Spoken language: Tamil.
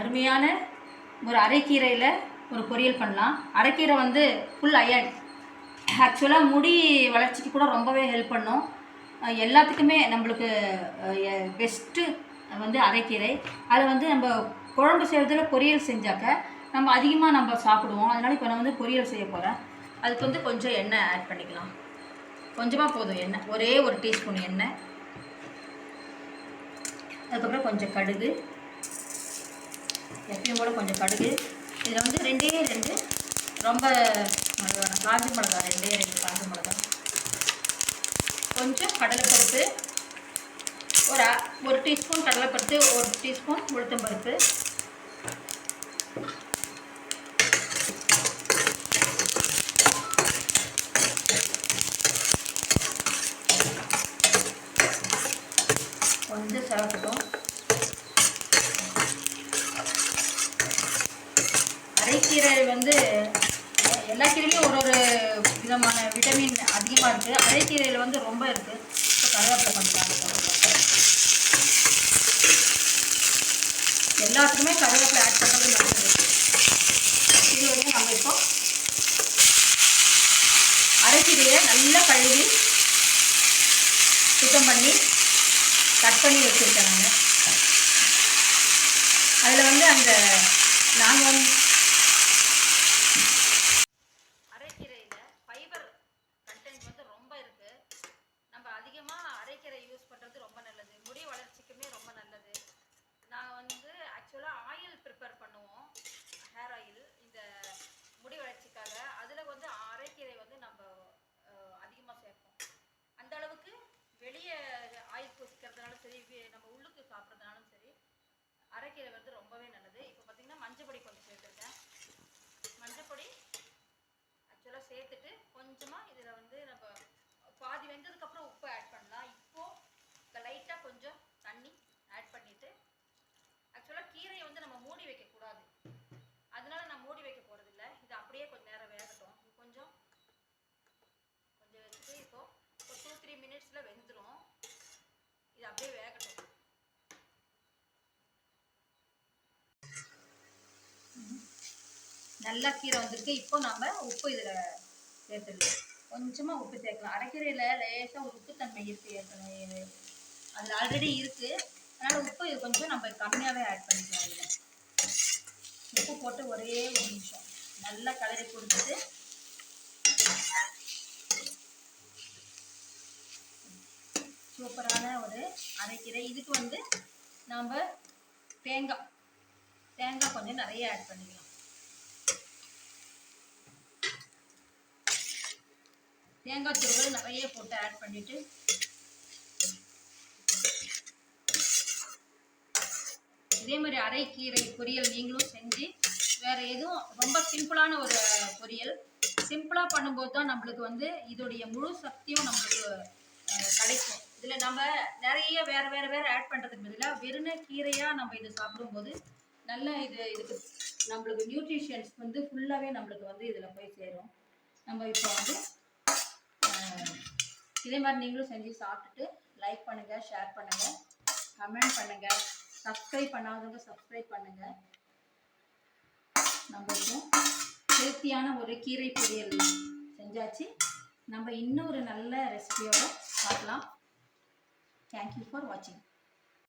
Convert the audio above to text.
அருமையான ஒரு அரைக்கீரையில் ஒரு பொரியல் பண்ணலாம். அரைக்கீரை வந்து ஃபுல் அயன் ஆக்சுவலாக முடி வளர்ச்சிக்கு கூட ரொம்பவே ஹெல்ப் பண்ணும். எல்லாத்துக்குமே நம்மளுக்கு பெஸ்ட்டு வந்து அரைக்கீரை. அதில் வந்து நம்ம குழம்பு செய்கிறதுல பொரியல் செஞ்சாக்க நம்ம அதிகமாக நம்ம சாப்பிடுவோம். அதனால் இப்போ நான் வந்து பொரியல் செய்ய போகிறேன் அதுக்கு வந்து கொஞ்சம் எண்ணெய் ஆட் பண்ணிக்கலாம். கொஞ்சமாக போதும் எண்ணெய். ஒரே ஒரு டீஸ்பூன் எண்ணெய். அதுக்கப்புறம் கொஞ்சம் கடுகு. எப்பயும் போல் கொஞ்சம் கடுகு. இதில் வந்து ரெண்டே ரெண்டு ரொம்ப காஞ்சி காஞ்ச மிளகா ரெண்டே ரெண்டு காஞ்ச மிளகா. கொஞ்சம் கடலைப்பருப்பு. ஒரு ஒரு டீஸ்பூன் கடலைப்பருப்பு ஒரு டீஸ்பூன் உளுத்தம்பருப்பு கொஞ்சம் சிவக்கட்டும் அரைக்கீரை வந்து எல்லா கீரையிலையும் ஒரு ஒரு விதமான விட்டமின் அதிகமாக இருக்குது அரைக்கீரையில் வந்து ரொம்ப இருக்குது இப்போ கருவேப்பிலை கொஞ்சம் எல்லாத்துக்குமே கருவேப்பிலை ஆட் பண்ணுறது நல்லது. இது வந்து நம்ம இப்போ அரைக்கீரையை நல்லா கழுவி சுத்தம் பண்ணி கட் பண்ணி வச்சுருக்கேன் அதில் வந்து அந்த நாங்கள் வந்து அரைக்கீரையில் ஃபைபர் கண்டென்ட் வந்து ரொம்ப இருக்குது நம்ம அதிகமாக அரைக்கீரை யூஸ் பண்ணுறது ரொம்ப நல்லது முடி வளர்ச்சிக்குமே ரொம்ப நல்லது நாங்கள் வந்து ஆக்சுவலாக ஆயில் ப்ரிப்பேர் பண்ணுவோம் ஹேர் ஆயில் இந்த முடி வளர்ச்சிக்காக அதில் வந்து அரைக்கீரை வந்து நம்ம அதிகமாக சேர்ப்போம் அந்த அளவுக்கு வெளியே ஆயில் பூசிக்கிறதுனாலும் சரி வி- நம்ம உள்ளுக்கு சாப்பிட்றதுனாலும் சரி அரைக்கீரை வந்து ரொம்பவே நல்லது இப்போ பார்த்தீங்கன்னா மஞ்சப்பொடி கொஞ்சம் சேர்த்துருக்கேன் மஞ்சப்பொடி ஆக்சுவலாக சேர்த்துட்டு கொஞ்சமாக இதில் வந்து நம்ம பாதி வெந்ததுக்கப்புறம் உப்பு ஆட் பண்ணலாம் இப்போது லைட்டாக கொஞ்சம் தண்ணி ஆட் பண்ணிவிட்டு ஆக்சுவலாக கீரையை வந்து நம்ம மூடி வைக்கக்கூடாது அதனால நான் மூடி வைக்க போகிறதில்ல இது அப்படியே கொஞ்சம் நேரம் வேகட்டும் கொஞ்சம் கொஞ்சம் வச்சுட்டு இப்போ ஒரு டூ த்ரீ மினிட்ஸில் வெந்துடும் இது அப்படியே வேகட்டும் நல்லா கீரை வந்திருக்கு. இப்போ நம்ம உப்பு இதில் சேர்த்துடலாம். கொஞ்சமாக உப்பு சேர்க்கலாம். அரைக்கீரையில் லேசாக ஒரு உப்புத்தன்மை இருக்குது ஏற்கனவே. அதில் ஆல்ரெடி இருக்குது அதனால் உப்பு இது கொஞ்சம் நம்ம கம்மியாகவே ஆட் பண்ணிக்கலாம் இதில். உப்பு போட்டு ஒரே ஒரு நிமிஷம். நல்லா கலரி கொடுத்துட்டு சூப்பரான ஒரு அரைக்கீரை. இதுக்கு வந்து நாம் தேங்காய். தேங்காய் கொஞ்சம் நிறைய ஆட் பண்ணிக்கலாம். தேங்காய் துருவல் நிறைய போட்டு ஆட் பண்ணிட்டு. இதே மாதிரி அரைக்கீரை பொரியல் நீங்களும் செஞ்சு வேற எதுவும் ரொம்ப சிம்பிளான ஒரு பொரியல். சிம்பிளாக பண்ணும்போது தான் நம்மளுக்கு வந்து இதோடைய முழு சக்தியும் நம்மளுக்கு கிடைக்கும். இதில் நம்ம நிறைய வேற வேற வேற ஆட் பண்ணுறதுக்கு பதிலாக வெறும் கீரையாக நம்ம இதை சாப்பிடும்போது நல்ல இது இதுக்கு நம்மளுக்கு நியூட்ரிஷன்ஸ் வந்து ஃபுல்லாகவே நம்மளுக்கு வந்து இதில் போய் சேரும். நம்ம இப்போ வந்து இதே மாதிரி நீங்களும் செஞ்சு சாப்பிட்டுட்டு லைக் பண்ணுங்கள் ஷேர் பண்ணுங்கள் கமெண்ட் பண்ணுங்கள் சப்ஸ்கிரைப் பண்ணாதவங்க சப்ஸ்கிரைப் பண்ணுங்கள் நம்மளுக்கும் ஹெல்த்தியான ஒரு கீரை பொரியல் செஞ்சாச்சு. நம்ம இன்னொரு நல்ல ரெசிபியோட பார்க்கலாம். தேங்க்யூ ஃபார் வாட்சிங்